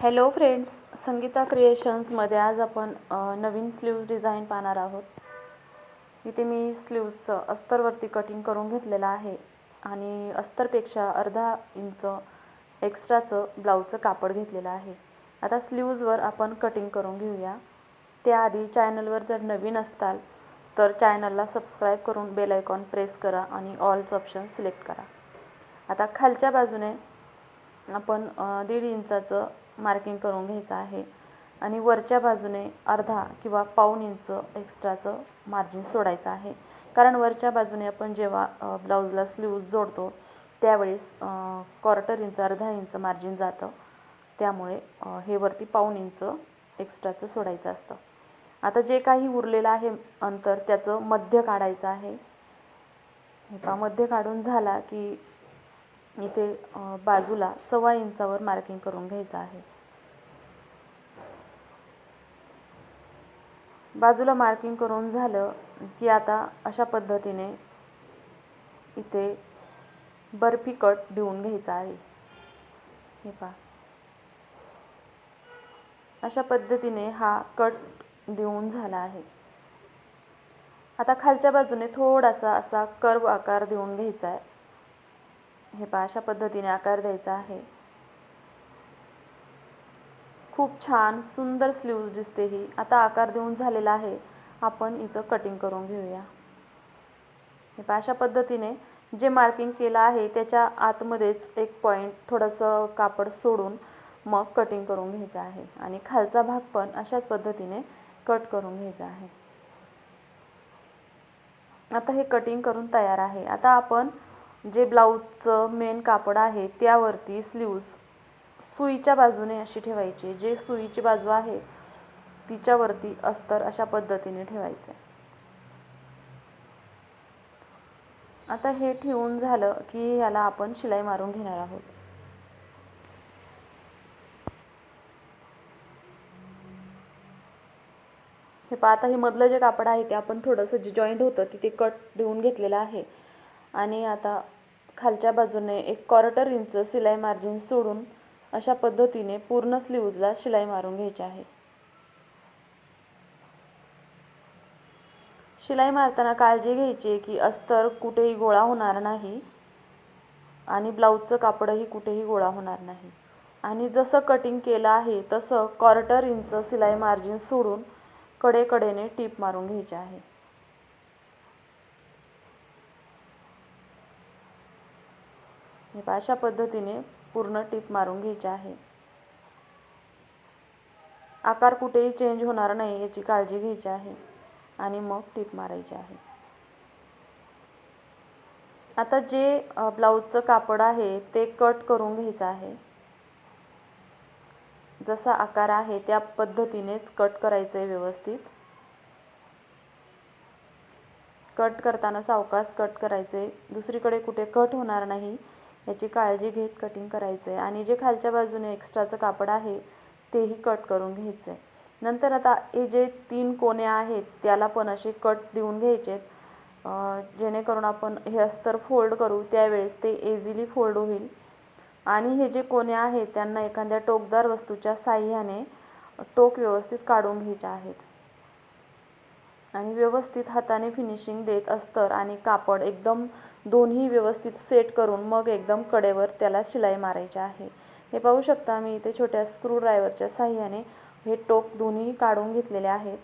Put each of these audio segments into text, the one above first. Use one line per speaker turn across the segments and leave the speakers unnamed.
Hello friends Sangeeta क्रिएशन्समध्ये आज आपण नवीन sleeves design पाहणार आहोत. इथे मी स्लीव्जचं अस्तरवरती कटिंग करून घेतलेलं आहे आणि अस्तरपेक्षा अर्धा इंच एक्स्ट्राचं ब्लाऊजचं कापड घेतलेलं आहे. आता स्लीव्जवर आपण कटिंग करून घेऊया. त्याआधी चॅनलवर जर नवीन असताल तर चॅनलला सबस्क्राईब करून बेल आयकॉन प्रेस करा आणि ऑलचं ऑप्शन सिलेक्ट करा. आता खालच्या बाजूने आपण दीड इंचाचं मार्किंग करून घ्यायचं आहे. आणि वरच्या बाजूने अर्धा किंवा पाऊण इंच एक्स्ट्राचं मार्जिन सोडायचं आहे. कारण वरच्या बाजूने आपण जेव्हा ब्लाऊजला स्लीव्ज जोडतो त्यावेळेस क्वार्टर इंच अर्धा इंच मार्जिन जातं. त्यामुळे हे वरती पाऊण इंच एक्स्ट्राचं सोडायचं असतं. आता जे काही उरलेलं आहे अंतर त्याचं मध्य काढायचं आहे. हे पा मध्य काढून झाला की इथे बाजूला सव्वा इंचावर मार्किंग करून घ्यायचं आहे. बाजूला मार्किंग करून झालं की आता अशा पद्धतीने इथे बर्फी कट देऊन घ्यायचा आहे. हे पहा. अशा पद्धतीने हा कट देऊन झाला आहे. आता खालच्या बाजूने थोडासा असा कर्व आकार देऊन घ्यायचा आहे. हे पहा अशा पद्धतीने आकार द्यायचा आहे. खूप छान सुंदर स्लीव्ज दिसते ही. आता आकार देऊन झालेला आहे. आपण हिचं कटिंग करून घेऊया. हे अशा पद्धतीने जे मार्किंग केलं आहे त्याच्या आतमध्येच एक पॉईंट थोडंसं कापड सोडून मग कटिंग करून घ्यायचं आहे. आणि खालचा भाग पण अशाच पद्धतीने कट करून घ्यायचा आहे. आता हे कटिंग करून तयार आहे. आता आपण जे ब्लाऊजचं मेन कापड आहे त्यावरती स्लीव्ज सुईच्या बाजूने अशी ठेवायची. जे सुईची बाजू आहे तिच्यावरती अस्तर अशा पद्धतीने ठेवायचं. आता हे ठेवून झालं की ह्याला आपण शिलाई मारून घेणार आहोत. हे पहा आता हे मधलं जे कापड आहे ते आपण थोडंसं जे जॉईंट होतं तिथे कट देऊन घेतलेलं आहे. आणि आता खालच्या बाजूने एक क्वार्टर इंच शिलाई मार्जिन सोडून अशा पद्धतीने पूर्ण स्लीव्जला शिलाई मारून घ्यायची आहे. शिलाई मारताना काळजी घ्यायची आहे की अस्तर कुठेही गोळा होणार नाही आणि ब्लाऊजचं कापडही कुठेही गोळा होणार नाही. आणि जसं कटिंग केलं आहे तसं क्वार्टर इंच शिलाई मार्जिन सोडून कडेकडेने टीप मारून घ्यायची आहे. अशा पद्धतीने पूर्ण टीप मारून घ्यायची आहे. आकार कुठेही चेंज होणार नाही याची काळजी घ्यायची आहे आणि मग टीप मारायची आहे. आता जे ब्लाऊजचं कापड आहे ते कट करून घ्यायचं आहे. जसा आकार आहे त्या पद्धतीनेच कट करायचं आहे व्यवस्थित. कट करताना सावकाश कट करायचे दुसरीकडे कुठे कट होणार नाही. याची काळजी घेत कटिंग करायचं आहे आणि जे खालच्या बाजूने एक्स्ट्राचं कापड आहे तेही कट करून घ्यायचं आहे नंतर आता हे जे तीन कोणे आहेत त्याला पण असे कट देऊन घ्यायचे आहेत जेणेकरून आपण हे अस्तर फोल्ड करू त्यावेळेस ते इझिली फोल्ड होईल. आणि हे जे कोणे आहेत त्यांना एखाद्या टोकदार वस्तूच्या साह्याने टोक व्यवस्थित काढून घ्यायचे आहेत. आणि व्यवस्थित हाताने फिनिशिंग देत अस्तर आणि कापड एकदम दोन्ही व्यवस्थित सेट करून मग एकदम कडेवर त्याला शिलाई मारायची आहे. हे पाहू शकता मी इथे छोट्या स्क्रूड्रायव्हरच्या साह्याने हे टोक दोन्ही काढून घेतलेले आहेत.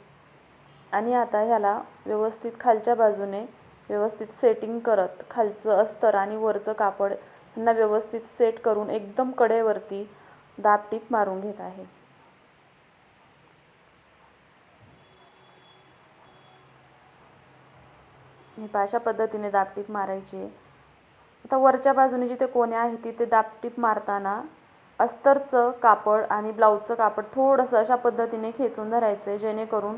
आणि आता ह्याला व्यवस्थित खालच्या बाजूने व्यवस्थित सेटिंग करत खालचं अस्तर आणि वरचं कापड ह्यांना व्यवस्थित सेट करून एकदम कडेवरती दाबटीप मारून घेत आहे. हे पहा अशा पद्धतीने दाबटीप मारायची. आता वरच्या बाजूने जिथे कोण्या आहे तिथे दाबटीप मारताना अस्तरचं कापड आणि ब्लाऊजचं कापड थोडंसं अशा पद्धतीने खेचून धरायचं आहे जेणेकरून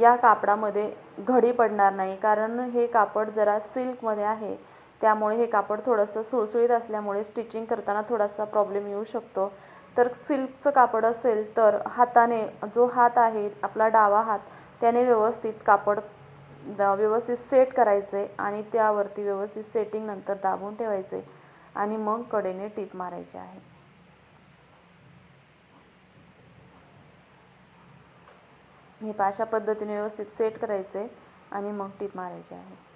या कापडामध्ये घडी पडणार नाही. कारण हे कापड जरा सिल्कमध्ये आहे. त्यामुळे हे कापड थोडंसं सुळसुळीत असल्यामुळे स्टिचिंग करताना थोडासा प्रॉब्लेम येऊ शकतो. तर सिल्कचं कापड असेल तर हाताने जो हात आहे आपला डावा हात त्याने व्यवस्थित कापड द व्यवस्थित सेट करायचे आणि त्यावरती व्यवस्थित सेटिंग नंतर दाबून ठेवायचे आणि मग कडेने टीप मारायची आहे. हे अशा पद्धतीने व्यवस्थित सेट करायचे आणि मग टीप मारायची आहे.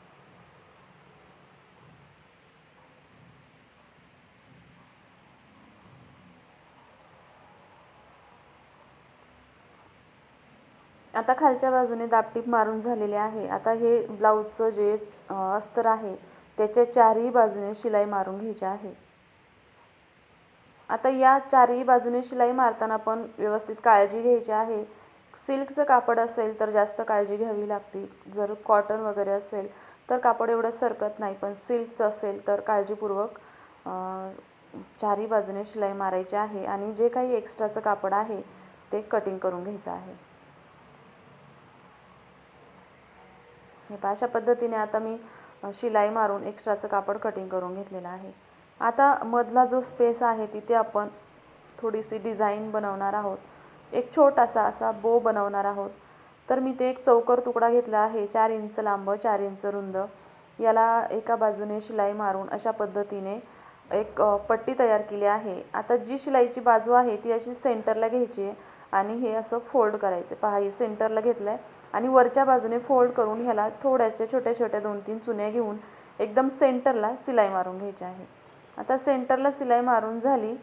आता खालच्या बाजूने दापटीप मारून झालेले आहे. आता हे ब्लाऊजचं जे अस्तर आहे त्याच्या चारही बाजूने शिलाई मारून घ्यायची आहे. आता या चारही बाजूने शिलाई मारताना पण व्यवस्थित काळजी घ्यायची आहे. सिल्कचं कापड असेल तर जास्त काळजी घ्यावी लागते. जर कॉटन वगैरे असेल तर कापड एवढं सरकत नाही पण सिल्कचं असेल तर काळजीपूर्वक चारही बाजूने शिलाई मारायची आहे. आणि जे काही एक्स्ट्राचं कापड आहे ते कटिंग करून घ्यायचं आहे. हे पहा अशा पद्धतीने आता मी शिलाई मारून एक्स्ट्राचं कापड कटिंग करून घेतलेलं आहे. आता मधला जो स्पेस आहे तिथे आपण थोडीशी डिझाईन बनवणार आहोत. एक छोटासा असा बो बनवणार आहोत. तर मी ते एक चौकर तुकडा घेतला आहे चार इंच लांब चार इंच रुंद. याला एका बाजूने शिलाई मारून अशा पद्धतीने एक पट्टी तयार केली आहे. आता जी शिलाईची बाजू आहे ती अशी सेंटरला घ्यायची आहे. आणि हे असं फोल्ड करायचं. पहा हे सेंटरला घेतलं आहे आणि वरच्या बाजूने फोल्ड करून ह्याला थोड्याशा छोट्या छोट्या दोन तीन चुन्या घेऊन एकदम सेंटरला सिलाई मारून घ्यायची आहे. आता सेंटरला सिलाई मारून झाली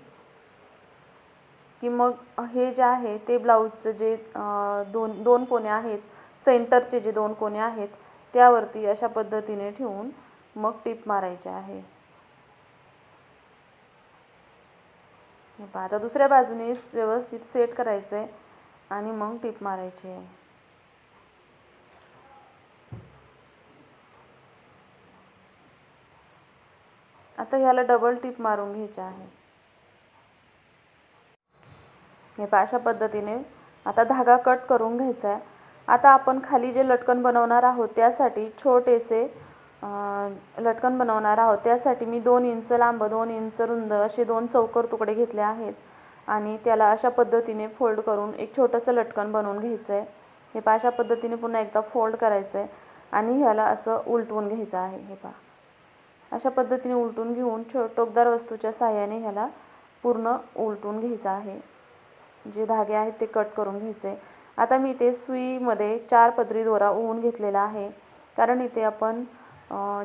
की मग हे जे आहे ते ब्लाऊजचं जे दोन दोन कोणे आहेत सेंटरचे जे दोन कोणे आहेत त्यावरती अशा पद्धतीने ठेवून मग टीप मारायचे आहे. हे पहा आता दुसऱ्या बाजूने व्यवस्थित सेट करायचं आहे आणि मग टीप मारायची आहे. आता ह्याला डबल टिप मारून घ्यायचा आहे. हे पहा अशा पद्धतीने आता धागा कट करून घ्यायचा आहे. आता आपण खाली जे लटकन बनवणार आहोत त्यासाठी छोटेसे लटकन बनवणार आहोत. त्यासाठी मी दोन इंच लांब दोन इंच रुंद असे दोन चौकर तुकडे घेतले आहेत आणि त्याला अशा पद्धतीने फोल्ड करून एक छोटंसं लटकन बनवून घ्यायचं आहे हे पहा अशा पद्धतीने पुन्हा एकदा फोल्ड करायचं आहे आणि ह्याला असं उलटवून घ्यायचं आहे. हे पहा. अशा पद्धतीने उलटून घेऊन छो टोकदार वस्तूच्या साह्याने ह्याला पूर्ण उलटून घ्यायचं आहे. जे धागे आहेत ते कट करून घ्यायचे आता मी इथे सुईमध्ये चार पदरी दोरा ओवून घेतलेला आहे. कारण इथे आपण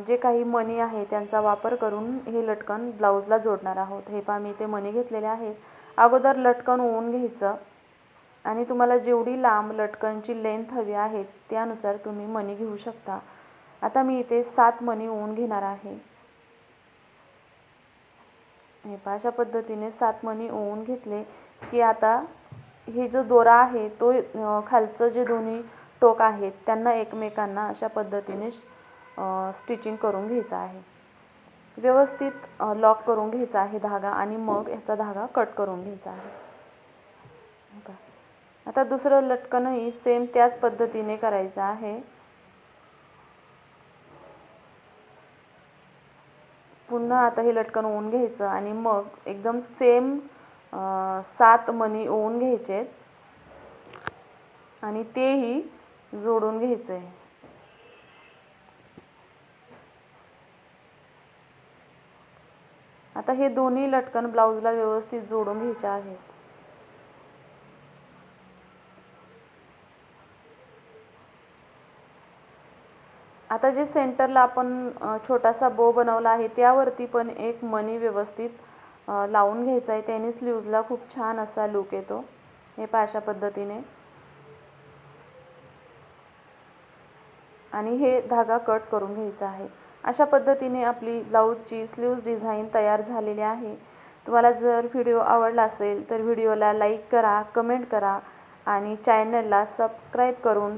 जे काही मणी आहे त्यांचा वापर करून हे लटकन ब्लाऊजला जोडणार आहोत. हे पहा मी ते मणी घेतलेले आहे. अगोदर लटकन ओवून घ्यायचं आणि तुम्हाला जेवढी लांब लटकनची लेंथ हवी आहे त्यानुसार तुम्ही मणी घेऊ शकता. आता मी इथे सात मणी ओवून घेणार आहे. हे पहा अशा पद्धतीने सात मणी ओवून घेतले की आता हे जो दोरा आहे तो खालचं जे दोन्ही टोक आहेत त्यांना एकमेकांना अशा पद्धतीने स्टिचिंग करून घ्यायचं आहे. व्यवस्थित लॉक करून घ्यायचा आहे धागा आणि मग ह्याचा धागा कट करून घ्यायचा आहे. आता दुसरं लटकनही सेम त्याच पद्धतीने करायचं आहे. पुन्हा आता हे लटकन ओवून घ्यायचं आणि मग एकदम सेम सात मणी ओवून घ्यायचे आहेत आणि तेही जोडून घ्यायचं आहे आता हे दोन्ही लटकन ब्लाऊजला व्यवस्थित जोडून घ्यायचे आहेत. आता जे सेंटरला आपण छोटासा बो बनवला आहे त्यावरती पण एक मनी व्यवस्थित लावून घ्यायचा आहे. त्याने स्लीव्जला खूप छान असा लुक येतो. हे पाशा अशा पद्धतीने. आणि हे धागा कट करून घ्यायचा आहे. अशा पद्धतीने आपली ब्लाऊजची स्लीव्ज डिझाईन तयार झालेली आहे. तुम्हाला जर व्हिडिओ आवडला असेल तर व्हिडिओला लाईक करा कमेंट करा आणि चॅनलला सबस्क्राईब करून